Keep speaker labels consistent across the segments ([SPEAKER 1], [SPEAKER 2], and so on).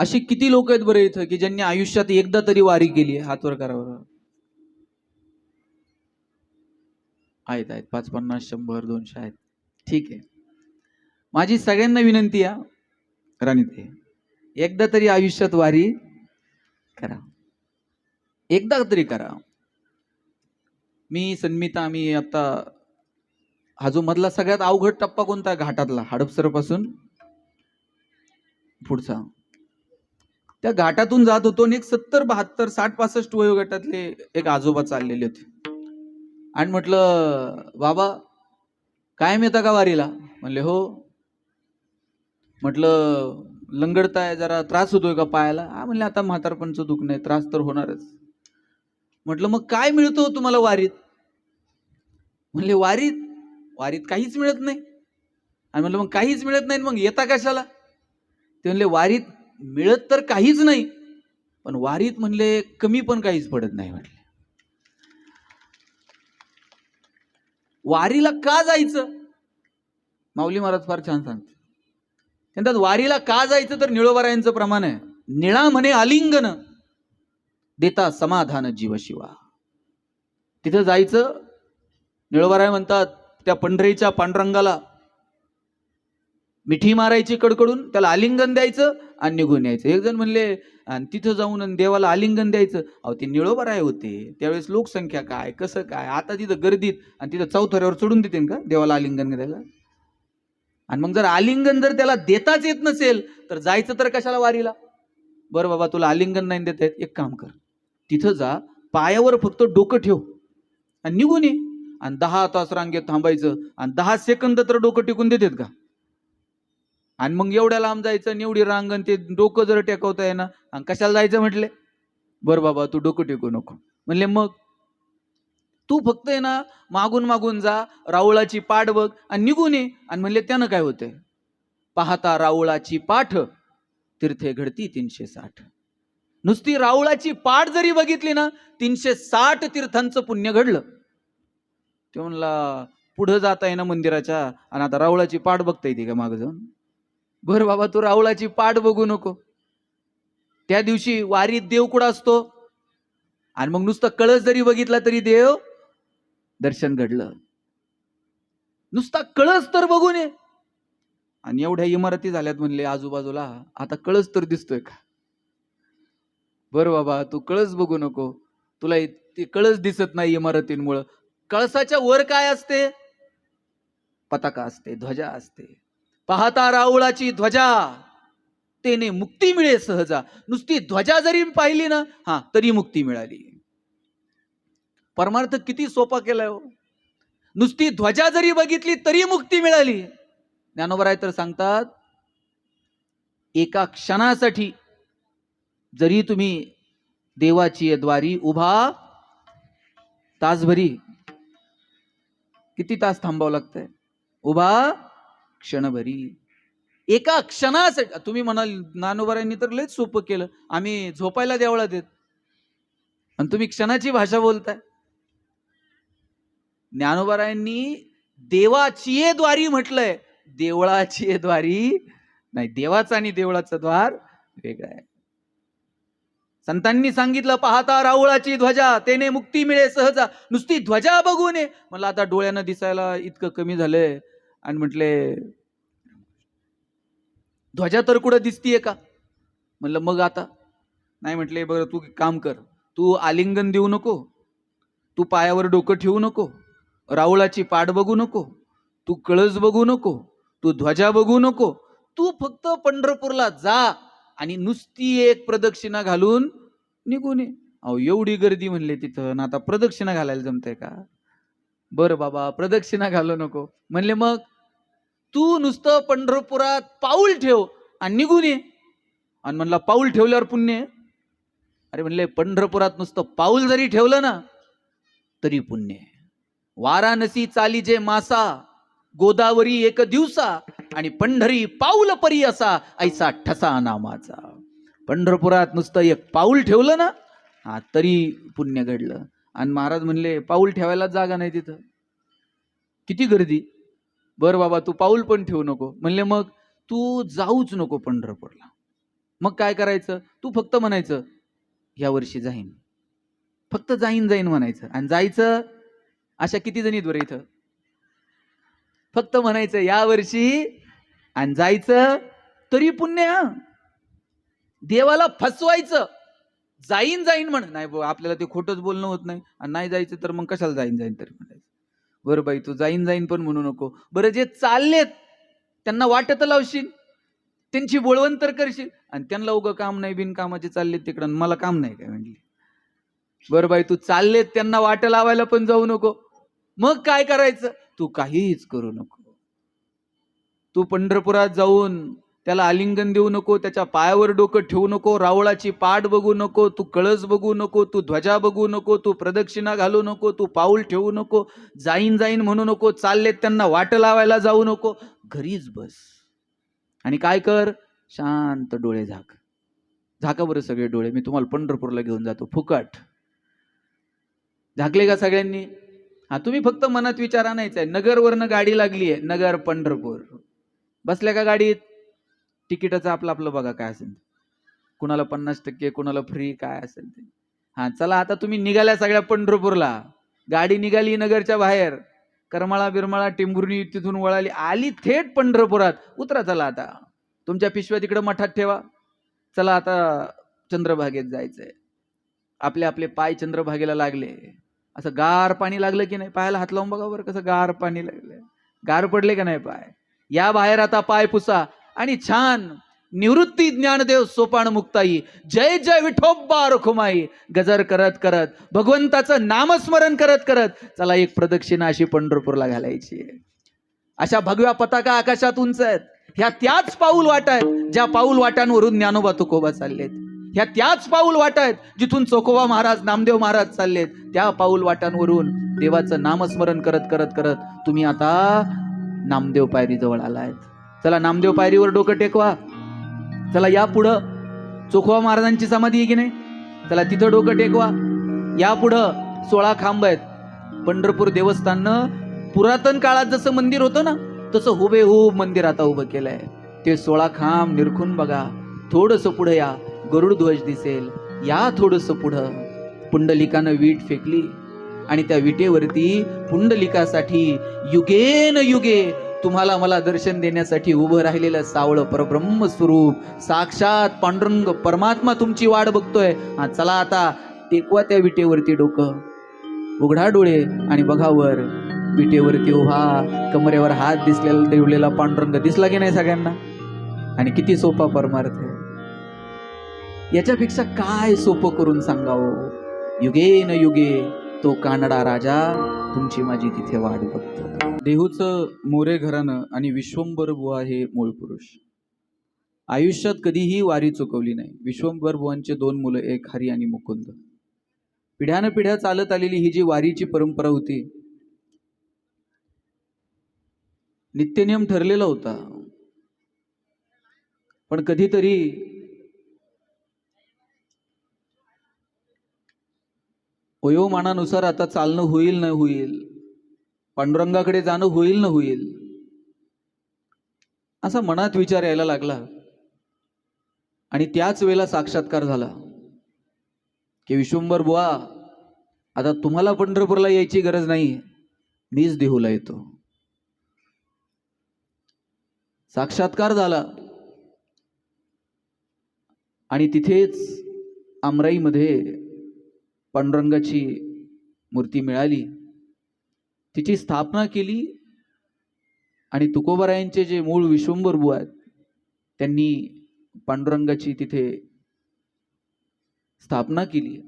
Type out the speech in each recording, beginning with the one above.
[SPEAKER 1] अशी किती लोक आहेत बरं इथं की ज्यांनी आयुष्यात एकदा तरी वारी केली आहे हातवर करावर? आहेत आहेत. पाच पन्नास शंभर दोनशे आहेत. ठीक आहे. माझी सगळ्यांना विनंती आहे राणीते एकदा तरी आयुष्यात वारी करा. एकदा तरी करा. मी सन्मिता आम्ही आता हा जो मधला सगळ्यात अवघड टप्पा कोणता घाटातला हडपसरपासून पुढचा. त्या घाटातून जात होतो आणि एक सत्तर बहात्तर साठ पासष्ट वयोगटातले एक आजोबा चाललेले होते. आणि म्हटलं बाबा कायम येता का वारीला? म्हणले हो. म्हटलं लंगडताय जरा त्रास होतोय का पायाला? हा म्हणले आता म्हातारपणचं दुःख नाही त्रास तर होणारच. म्हटलं मग काय मिळतो हो तुम्हाला वारीत? म्हणले वारीत? वारीत काहीच मिळत नाही. आणि म्हणलं मग काहीच मिळत नाही मग येता कशाला? ते म्हणले वारीत मिळत तर काहीच नाही पण वारीत म्हणले कमी पण काहीच पडत नाही म्हटले. वारीला का जायचं? माऊली महाराज फार छान सांगते म्हणतात वारीला का जायचं तर निळोबरायांचं प्रमाण आहे. निळा म्हणे आलिंगन देता समाधान जीव शिवा. तिथं जायचं निळोबराय म्हणतात त्या पंढरीच्या पांडुरंगाला मिठी मारायची कडकडून त्याला आलिंगन द्यायचं आणि निघून यायचं. एक जण म्हणले आणि तिथं जाऊन आणि देवाला आलिंगन द्यायचं. अहो ते निळोबाराय होते. त्यावेळेस लोकसंख्या काय कसं काय? आता तिथं गर्दीत आणि तिथं चौथऱ्यावर चढून देते का देवाला आलिंगन द्यायला आणि मग जर आलिंगन जर त्याला देताच येत नसेल तर जायचं तर कशाला वारीला? बरं बाबा तुला आलिंगन नाही देता येत. एक काम कर. तिथं जा पायावर फक्त डोकं ठेव. आणि निघून ये. आणि दहा तास रांगेत थांबायचं. आणि दहा सेकंद तर डोकं टिकून देतात का? आणि मग एवढ्या लांब जायचं आणि एवढी रांग आणि ते डोकं जर टेकवता येणं आणि कशाला जायचं म्हटले? बरं बाबा तू डोकं टेकू नको. म्हणले मग? तू फक्त आहे ना मागून मागून जा राऊळाची पाठ बघ आणि निघून ये. आणि म्हणले त्यानं काय होतंय? पाहता राऊळाची पाठ तीर्थे घडती तीनशे साठ. नुसती राऊळाची पाठ जरी बघितली ना तीनशे साठ तीर्थांचं पुण्य घडलं. ते म्हणला पुढं जाता येईना मंदिराच्या आणि आता राऊळाची पाठ बघता येते का मागं जाऊन? बर बाबा तू राहुळाची पाठ बघू नको. त्या दिवशी वारीत देव कुठं असतो? आणि मग नुसतं कळस जरी बघितला तरी देव दर्शन घडलं. नुसता कळस तर बघून ये. आणि एवढ्या इमारती झाल्यात म्हणले आजूबाजूला आता कळस तर दिसतोय का? बरं बाबा तू कळस बघू नको. तुला ते कळस दिसत नाही इमारतींमुळं. कळसाच्या वर काय असते? पताका असते ध्वजा असते. पाहता राऊळाची ध्वजा. तेने मुक्ती मिळे सहजा. नुसती ध्वजा जरी पाहिली ना हा तरी मुक्ती मिळाली. परमार्थ किती सोपा केलाय हो. नुसती ध्वजा जरी बघितली तरी मुक्ती मिळाली. ज्ञानोबराय तर सांगतात एका क्षणासाठी जरी तुम्ही देवाची द्वारी उभा तासभरी किती तास थांबावं लागतंय? उभा क्षणभरी. एका क्षणासाठी तुम्ही म्हणाल नानोबऱ्यांनी तर लयच सोपं केलं. आम्ही झोपायला देवळा देत आणि तुम्ही क्षणाची भाषा बोलताय. ज्ञानोबरायांनी देवाची द्वारी म्हटलंय. देवळाची द्वारी नाही देवाचा आणि देवळाचं द्वार वेगळं आहे. संतांनी सांगितलं पाहता राऊळाची ध्वजा तेने मुक्ती मिळे सहजा. नुसती ध्वजा बघू नये मला आता डोळ्यानं दिसायला इतकं कमी झालंय. आणि म्हटले ध्वजा तर कुठं दिसतीये का? म्हणलं मग आता. नाही म्हटले बरं तू काम कर. तू आलिंगन देऊ नको. तू पायावर डोकं ठेवू नको. राऊळाची पाठ बघू नको. तू कळस बघू नको. तू ध्वजा बघू नको. तू फक्त पंढरपूरला जा आणि नुसती एक प्रदक्षिणा घालून निघून ये. अहो एवढी गर्दी म्हणले तिथं ना आता प्रदक्षिणा घालायला जमतंय का? बरं बाबा प्रदक्षिणा घालू नको. म्हणले मग? तू नुसतं पंढरपुरात पाऊल ठेव आणि निघून ये. आणि म्हणला पाऊल ठेवल्यावर पुण्य अरे म्हणले पंढरपुरात नुसतं पाऊल जरी ठेवलं ना तरी पुण्य वाराणसी चाली जे मासा गोदावरी एक दिवसा आणि पंढरी पाऊल परी असा ऐसा ठसा नामाचा पंढरपुरात नुसतं एक पाऊल ठेवलं ना हा तरी पुण्य घडलं. आणि महाराज म्हणले पाऊल ठेवायला जागा नाही तिथं. किती गर्दी? बर बाबा तू पाऊल पण ठेवू नको. म्हणले मग तू जाऊच नको पंढरपूरला. मग काय करायचं? तू फक्त म्हणायचं या वर्षी जाईन. फक्त जाईन जाईन म्हणायचं. आणि जायचं अशा किती जणी बरं इथं? फक्त म्हणायचं या वर्षी. आणि जायचं तरी पुण्य. देवाला फसवायचं. जाईन जाईन म्हण नाही बुवा, आपल्याला ते खोटंच बोलणं होत नाही. आणि नाही जायचं तर मग कशाला जाईन जाईन तरी म्हणायचं. बरं बाई तू जाईन जाईन पण म्हणू नको. बरं जे चाललेत त्यांना वाटत लावशील. त्यांची बोळवण तर करशील. आणि त्यांना उगं काम नाही बिनकामाचे चाललेत तिकडं. आणि मला काम नाही काय म्हणली? बरं बाई तू चाललेत त्यांना वाट लावायला पण जाऊ नको. मग काय करायचं? तू काहीच करू नको. तू पंढरपुरात जाऊन त्याला आलिंगन देऊ नको त्याच्या पायावर डोकं ठेवू नको रावळाची पाठ बघू नको तू कळस बघू नको तू ध्वजा बघू नको तू प्रदक्षिणा घालू नको तू पाऊल ठेवू नको जाईन जाईन म्हणू नको चाललेत त्यांना वाट लावायला जाऊ नको घरीच बस. आणि काय कर? शांत डोळे झाक. झाका बरं सगळे डोळे मी तुम्हाला पंढरपूरला घेऊन जातो फुकट. झाकले का सगळ्यांनी? हा तुम्ही फक्त मनात विचार आणायचा आहे नगरवरनं गाडी लागली आहे नगर पंढरपूर. बसल्या का गाडीत? तिकिटाचं आपलं आपलं बघा काय असेल. कुणाला पन्नास टक्के कुणाला फ्री काय असेल ते. हा चला आता तुम्ही निघाल्या सगळ्या पंढरपूरला. गाडी निघाली नगरच्या बाहेर. करमाळा बिरमाळा टिंबुर्णी तिथून वळाली. आली थेट पंढरपुरात. उतरा चला आता. तुमच्या पिशव्या तिकडं मठात ठेवा. चला आता चंद्रभागेत जायचंय. आपले आपले पाय चंद्रभागेला लागले. असं गार पाणी लागलं की नाही? पायाला हात लावून बघा बरं कसं गार पाणी लागलं. गार पडले का नाही पाय? या बाहेर आता पाय पुसा. आणि छान निवृत्ती ज्ञानदेव सोपान मुक्ताई. जय जय विठोबा रुखुमाई. गजर करत करत भगवंताचं नामस्मरण करत करत चला एक प्रदक्षिणा अशी पंढरपूरला घालायची. अशा भगव्या पताका आकाशात उंच आहेत ह्या त्याच पाऊल वाटा आहेत ज्या पाऊल वाटांवरून ज्ञानोबा तुकोबा चाललेत. ह्या त्याच पाऊल वाटा आहेत जिथून चोकोबा महाराज नामदेव महाराज चाललेत. त्या पाऊल वाटांवरून देवाचं नामस्मरण करत करत करत तुम्ही आता नामदेव पायरी जवळ आलायत. चला नामदेव पायरीवर डोकं टेकवा. चला या पुढं. चोखोबा महाराजांची समाधी आहे की नाही? चला तिथं डोकं टेकवा. या पुढं सोळा खांब आहेत. पंढरपूर देवस्थाननं पुरातन काळात जसं मंदिर होतं ना तसं हुबेहूब मंदिर आता उभं केलंय. ते सोळा खांब निरखून बघा. थोडस पुढं या. गरुड ध्वज दिसेल. या थोडस पुढं. पुंडलिकानं वीट फेकली. आणि त्या विटेवरती पुंडलिकासाठी युगेन युगे तुम्हाला मला दर्शन देण्यासाठी उभं राहिलेलं सावळं परब्रह्म स्वरूप. साक्षात पांडुरंग परमात्मा तुमची वाट बघतोय. हा चला आता टेकवा त्या विटेवरती डोकं. उघडा डोळे आणि बघावर विटेवरती उभा. कमरेवर हात दिसलेला देवलेला पांडुरंग दिसला की नाही सगळ्यांना? आणि किती सोपा परमार्थ आहे. याच्यापेक्षा काय सोपं करून सांगावं? युगे न युगे तो कानडा राजा तुमची माझी तिथे वाट बघतो देहूचं मोरे घराणं आणि विश्वंभर बुवा हे मूळ पुरुष. आयुष्यात कधीही वारी चुकवली नाही. विश्वंभर बुवांचे दोन मुलं एक हरी आणि मुकुंद. पिढ्यानं पिढ्या चालत आलेली ही जी वारीची परंपरा होती नित्यनियम ठरलेला होता. पण कधीतरी वयोमानानुसार आता चालणं होईल न होईल पांडुरंगाकडे जाणं होईल ना होईल असा मनात विचार यायला लागला. आणि त्याच वेळेला साक्षात्कार झाला. की विश्वंभर बुवा आता तुम्हाला पंढरपूरला यायची गरज नाही मीच देहूला येतो. साक्षात्कार झाला. आणि तिथेच आमराईमध्ये पांडुरंगाची मूर्ती मिळाली. तिची स्थापना केली आणि तुकोबारायांचे जे मूळ विश्वंभरभू आहेत त्यांनी पांडुरंगाची तिथे स्थापना केली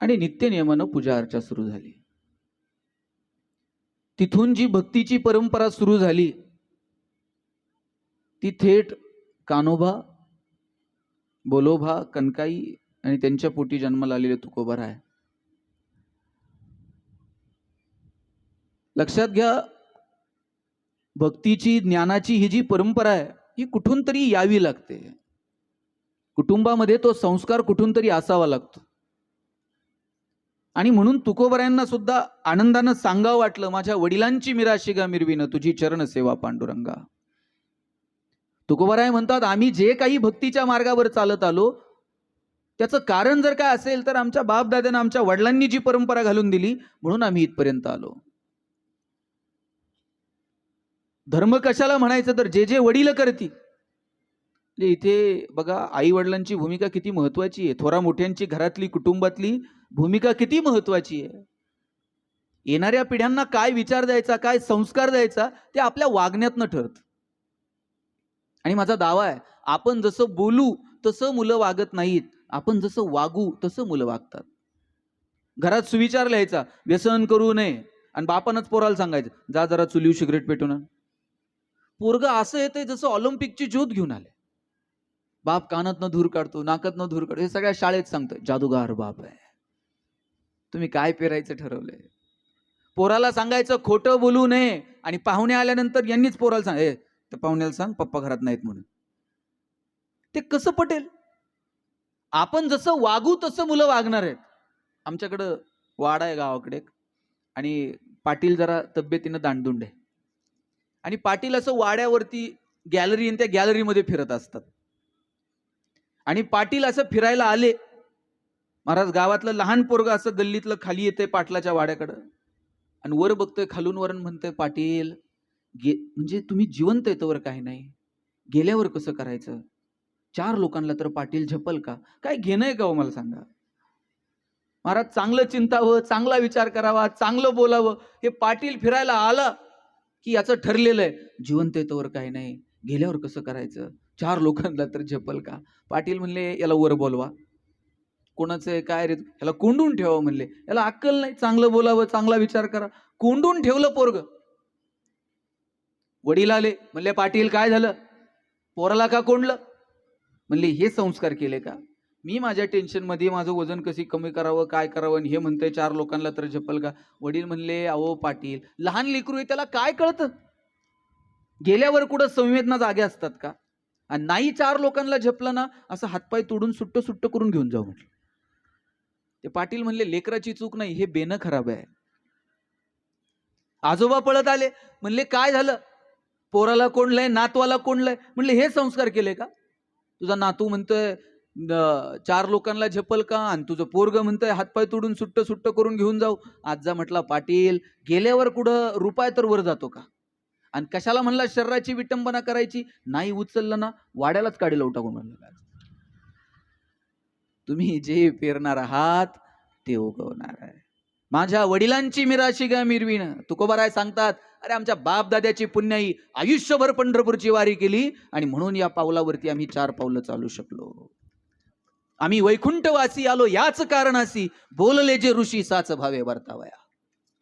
[SPEAKER 1] आणि नित्यनियमानं पूजा अर्चा सुरू झाली. तिथून जी भक्तीची परंपरा सुरू झाली ती थेट कानोबा बोलोभा कनकाई आणि त्यांच्या पोटी जन्माला आलेले तुकोबार आहे लक्षात घ्या भक्तीची ज्ञानाची ही जी परंपरा आहे ही कुठून तरी यावी लागते. कुटुंबामध्ये तो संस्कार कुठून तरी असावा लागतो. आणि म्हणून तुकोबऱ्यांना सुद्धा आनंदानं सांगावं वाटलं माझ्या वडिलांची मिराशिगा मिरवीनं तुझी चरण सेवा पांडुरंगा. तुकोबराय म्हणतात आम्ही जे काही भक्तीच्या मार्गावर चालत आलो त्याचं कारण जर काय असेल तर आमच्या बापदाद्यानं आमच्या वडिलांनी जी परंपरा घालून दिली म्हणून आम्ही इथपर्यंत आलो. धर्म कशाला म्हणायचं? तर जे जे वडील करती म्हणजे इथे बघा आई वडिलांची भूमिका किती महत्वाची आहे. थोरा मोठ्यांची घरातली कुटुंबातली भूमिका किती महत्वाची आहे. येणाऱ्या पिढ्यांना काय विचार द्यायचा काय संस्कार द्यायचा ते आपल्या वागण्यातनं ठरत. आणि माझा दावा आहे आपण जसं बोलू तसं मुलं वागत नाहीत. आपण जसं वागू तसं मुलं वागतात. घरात सुविचार लिहायचा व्यसन करू नये. आणि बापानच पोराला सांगायचं जा जरा चुलीव सिगरेट पेटून आण. पोरग असं येतंय जसं ऑलिम्पिकची ज्योत घेऊन आले बाप कानातनं धूर काढतो नाकातनं धूर काढतो हे सगळ्या शाळेत सांगतोय जादूगार बाप आहे. तुम्ही काय पेरायचं ठरवलंय? पोराला सांगायचं खोटं बोलू नये. आणि पाहुणे आल्यानंतर यांनीच पोराला सांग ए पाहुण्याला सांग पप्पा घरात नाहीत म्हणून. ते कसं पटेल? आपण जसं वागू तसं मुलं वागणार आहेत. आमच्याकडं वाडा आहे गावाकडे एक. आणि पाटील जरा तब्येतीनं दांडदुंड आहे. आणि पाटील असं वाड्यावरती गॅलरी आणि त्या गॅलरीमध्ये फिरत असतात. आणि पाटील असं फिरायला आले महाराज गावातलं लहान पोरग असं गल्लीतलं खाली येते पाटलाच्या वाड्याकडं. आणि वर बघतोय खालून वरण म्हणतोय पाटील गे म्हणजे तुम्ही जिवंत येतोवर काही नाही. गेल्यावर कसं करायचं? चार लोकांना तर पाटील झपल का? काय घेणं आहे का हो मला सांगा? महाराज चांगलं चिंतावं चांगला विचार करावा चांगलं बोलावं. हे पाटील फिरायला आलं की याचं ठरलेलं आहे. जिवंत येतोवर काय नाही. गेल्यावर कसं करायचं? चार लोकांना तर झेपल का? पाटील म्हणले याला वर बोलवा. कोणाचं आहे? काय रे? याला कोंडून ठेवा म्हणले. याला अक्कल नाही. चांगलं बोलावं चांगला विचार करा. कोंडून ठेवलं पोरग. वडील आले. म्हणले पाटील काय झालं? पोराला का कोंडलं? म्हणले हे संस्कार केले का? मी माझ्या टेन्शनमध्ये माझं वजन कशी कमी करावं काय करावं आणि हे म्हणतंय चार लोकांना तर झपल का? वडील म्हणले अहो पाटील लहान लेकरू आहे त्याला काय कळतं? गेल्यावर कुठं संवेदना जागे असतात का? आणि नाही चार लोकांना झपलं ना असं हातपाय तोडून सुट्ट सुट्ट करून घेऊन जाऊ म्हटलं. ते पाटील म्हणले लेकराची चूक नाही हे बेनं खराब आहे. आजोबा पळत आले म्हणले काय झालं? पोराला कोंडलंय नातवाला कोंडलंय? म्हणले हे संस्कार केले का? तुझा नातू म्हणतोय चार लोकांना झेपल का? आणि तुझं पोरग म्हणतंय हातपाय तोडून सुट्ट सुट्ट करून घेऊन जाऊ. आजचा म्हटला पाटील गेल्यावर कुठं रुपाय तर वर जातो का? आणि कशाला म्हणला शरीराची विटंबना करायची? नाही उचललं ना वाड्यालाच काढी लावू टाकून म्हणलं तुम्ही जे पेरणार आहात ते उगवणार आहे. माझ्या वडिलांची मिराशी गा मिरवीन. तुकोबाराय सांगतात अरे आमच्या बाप दाद्याची पुण्याई आयुष्यभर पंढरपूरची वारी केली आणि म्हणून या पावलावरती आम्ही चार पावलं चालू शकलो. आम्ही वैकुंठवासी आलो याच कारणासी बोलले जे ऋषी साच भावे वर्तावया.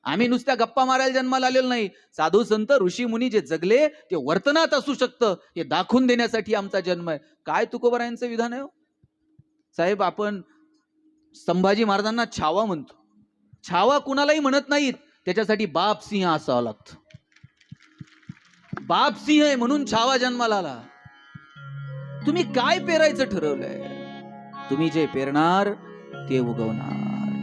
[SPEAKER 1] आम्ही नुसत्या गप्पा मारायला जन्माला आलेलो नाही. साधू संत ऋषी मुनी जे जगले ते वर्तनात असू शकतं हे दाखवून देण्यासाठी आमचा जन्म आहे. काय तुकोबरायांचं विधान आहे हो? साहेब आपण संभाजी महाराजांना छावा म्हणतो. छावा कुणालाही म्हणत नाहीत. त्याच्यासाठी बाप सिंह असावं लागतं. बाप सिंह आहे म्हणून छावा जन्माला आला. तुम्ही काय पेरायचं ठरवलंय? तुम्ही जे पेरणार ते उगवणार.